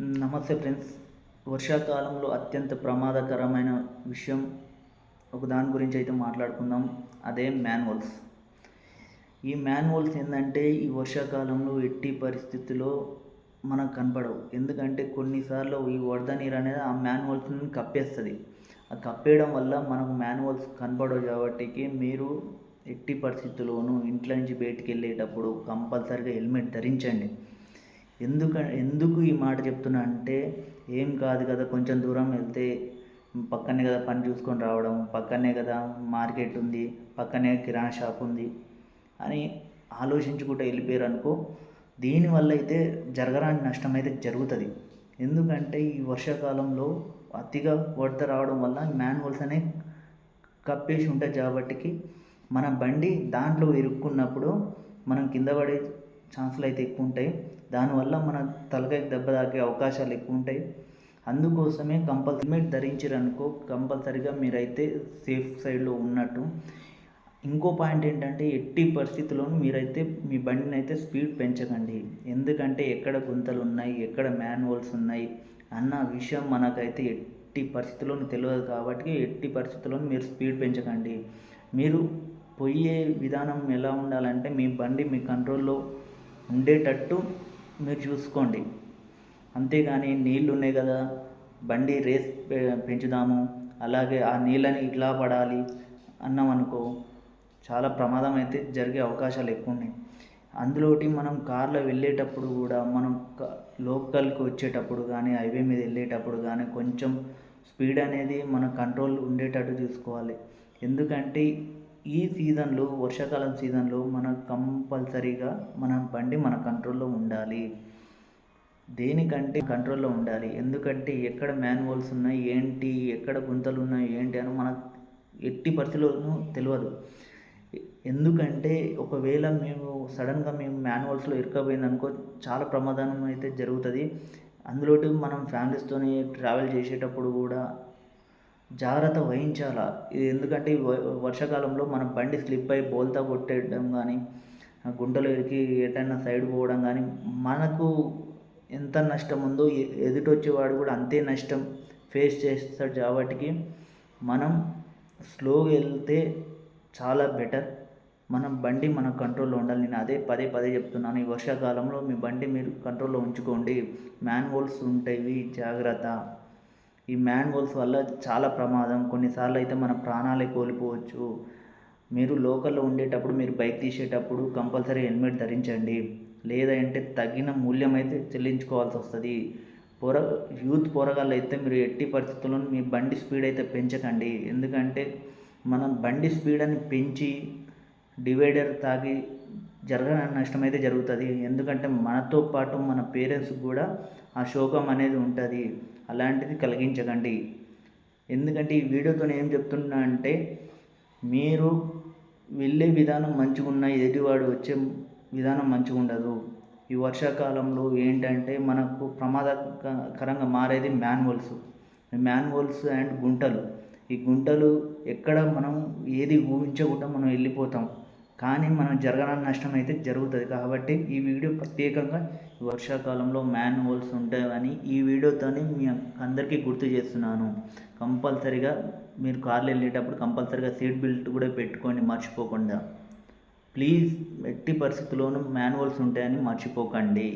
నమస్తే ఫ్రెండ్స్. వర్షాకాలంలో అత్యంత ప్రమాదకరమైన విషయం ఒక దాని గురించి అయితే మాట్లాడుకుందాం. అదే మాన్యువల్స్. ఈ మ్యాన్వల్స్ ఏంటంటే ఈ వర్షాకాలంలో ఎట్టి పరిస్థితుల్లో మనకు కనపడవు. ఎందుకంటే కొన్నిసార్లు ఈ వరద నీరు అనేది ఆ మ్యాన్వల్స్ని కప్పేస్తుంది. ఆ కప్పేయడం వల్ల మనకు మాన్యువల్స్ కనపడవు కాబట్టి మీరు ఎట్టి పరిస్థితుల్లోనూ ఇంట్లో నుంచి బయటికి వెళ్ళేటప్పుడు కంపల్సరిగా హెల్మెట్ ధరించండి. ఎందుక ఎందుకు ఈ మాట చెప్తున్నా అంటే ఏం కాదు కదా కొంచెం దూరం వెళ్తే పక్కనే కదా పని చూసుకొని రావడం పక్కనే కదా మార్కెట్ ఉంది పక్కనే కిరాణా షాప్ ఉంది అని ఆలోచించుకుంటూ వెళ్ళిపోయారు అనుకో దీనివల్ల అయితే జరగరాని నష్టం అయితే జరుగుతుంది. ఎందుకంటే ఈ వర్షాకాలంలో అతిగా వడత రావడం వల్ల మ్యాన్హోల్స్ అనేవి కప్పేసి ఉంటాయి కాబట్టికి మన బండి దాంట్లో ఇరుక్కున్నప్పుడు మనం కింద పడే ఛాన్సులు అయితే ఎక్కువ ఉంటాయి. దానివల్ల మన తలకాయ దెబ్బ తాకే అవకాశాలు ఎక్కువ ఉంటాయి. అందుకోసమే కంపల్సరీ హెల్మెట్ ధరించారనుకో కంపల్సరిగా మీరైతే సేఫ్ సైడ్లో ఉన్నట్టు. ఇంకో పాయింట్ ఏంటంటే ఎట్టి పరిస్థితుల్లోనూ మీరైతే మీ బండిని అయితే స్పీడ్ పెంచకండి. ఎందుకంటే ఎక్కడ గుంతలు ఉన్నాయి ఎక్కడ మ్యాన్హోల్స్ ఉన్నాయి అన్న విషయం మనకైతే ఎట్టి పరిస్థితుల్లోనూ తెలియదు కాబట్టి ఎట్టి పరిస్థితుల్లోనూ మీరు స్పీడ్ పెంచకండి. మీరు పోయే విధానం ఎలా ఉండాలంటే మీ బండి మీ కంట్రోల్లో ఉండేటట్టు మీరు చూసుకోండి. అంతేగాని నీళ్ళు ఉన్నాయి కదా బండి రేస్ పెంచుదాము అలాగే ఆ నీళ్ళని ఇట్లా పడాలి అన్నాం అనుకో చాలా ప్రమాదం అయితే జరిగే అవకాశాలు ఎక్కువ ఉన్నాయి అందులోటి మనం కార్లో వెళ్ళేటప్పుడు కూడా మనం లోకల్కి వచ్చేటప్పుడు కానీ హైవే మీద వెళ్ళేటప్పుడు కానీ కొంచెం స్పీడ్ అనేది మన కంట్రోల్ ఉండేటట్టు చూసుకోవాలి. ఎందుకంటే ఈ సీజన్లో వర్షాకాలం సీజన్లో మన కంపల్సరీగా మన బండి మన కంట్రోల్లో ఉండాలి. దేనికంటే కంట్రోల్లో ఉండాలి. ఎందుకంటే ఎక్కడ మ్యాన్హోల్స్ ఉన్నాయి ఏంటి ఎక్కడ గుంతలు ఉన్నాయి ఏంటి అని మనకు ఎట్టి పరిస్థితుల్లోనూ తెలియదు ఎందుకంటే ఒకవేళ మేము సడన్గా మేము మ్యాన్హోల్స్లో ఇరుకపోయిందనుకో చాలా ప్రమాదం అయితే జరుగుతుంది. అందులోటి మనం ఫ్యామిలీస్తోని ట్రావెల్ చేసేటప్పుడు కూడా జాగ్రత్త వహించాలా? ఇది ఎందుకంటే వర్షాకాలంలో మనం బండి స్లిప్ అయి బోల్తా కొట్టేయడం కానీ గుంటలు ఇరికి ఎటైనా సైడ్ పోవడం కానీ మనకు ఎంత నష్టం ఉందో ఎదుటొచ్చేవాడు కూడా అంతే నష్టం ఫేస్ చేస్తాడు కాబట్టి మనం స్లోగా వెళ్తే చాలా బెటర్. మనం బండి మన కంట్రోల్లో ఉండాలి. నేను అదే పదే పదే చెప్తున్నాను. ఈ వర్షాకాలంలో మీ బండి మీరు కంట్రోల్లో ఉంచుకోండి. మ్యాన్హోల్స్ ఉంటాయి. జాగ్రత్త. ఈ మ్యాన్హోల్స్ వల్ల చాలా ప్రమాదం. కొన్నిసార్లు అయితే మన ప్రాణాలే కోల్పోవచ్చు. మీరు లోకల్లో ఉండేటప్పుడు మీరు బైక్ తీసేటప్పుడు కంపల్సరీ హెల్మెట్ ధరించండి. లేదంటే తగిన మూల్యం అయితే చెల్లించుకోవాల్సి వస్తుంది. పొర యూత్ పోరగాళ్ళు అయితే మీరు ఎట్టి పరిస్థితుల్లో మీ బండి స్పీడ్ అయితే పెంచకండి. ఎందుకంటే మనం బండి స్పీడ్ అని పెంచి డివైడర్ తాగి జరగని నష్టం అయితే జరుగుతుంది. ఎందుకంటే మనతో పాటు మన పేరెంట్స్కి కూడా ఆ శోకం అనేది ఉంటుంది. అలాంటిది కలిగించకండి. ఎందుకంటే ఈ వీడియోతో ఏం చెప్తున్నా అంటే మీరు వెళ్ళే విధానం మంచిగా ఉన్న ఎదుటివాడు వచ్చే విధానం మంచిగా ఉండదు ఈ వర్షాకాలంలో ఏంటంటే మనకు ప్రమాదకరంగా మారేది మ్యాన్వల్స్ మ్యాన్వల్స్ అండ్ గుంటలు. ఈ గుంటలు ఎక్కడ మనం ఏది ఊహించకుండా మనం వెళ్ళిపోతాం. కానీ మనం జరగని నష్టం అయితే జరుగుతుంది. కాబట్టి ఈ వీడియో ప్రత్యేకంగా వర్షాకాలంలో మ్యాన్ హోల్స్ ఉంటాయని ఈ వీడియోతోనే మీ అందరికీ గుర్తు చేస్తున్నాను. కంపల్సరిగా మీరు కార్లు వెళ్ళేటప్పుడు కంపల్సరిగా సీట్ బెల్ట్ కూడా పెట్టుకోండి మర్చిపోకుండా. ప్లీజ్ ఎట్టి పరిస్థితుల్లోనూ మ్యాన్హోల్స్ ఉంటాయని మర్చిపోకండి.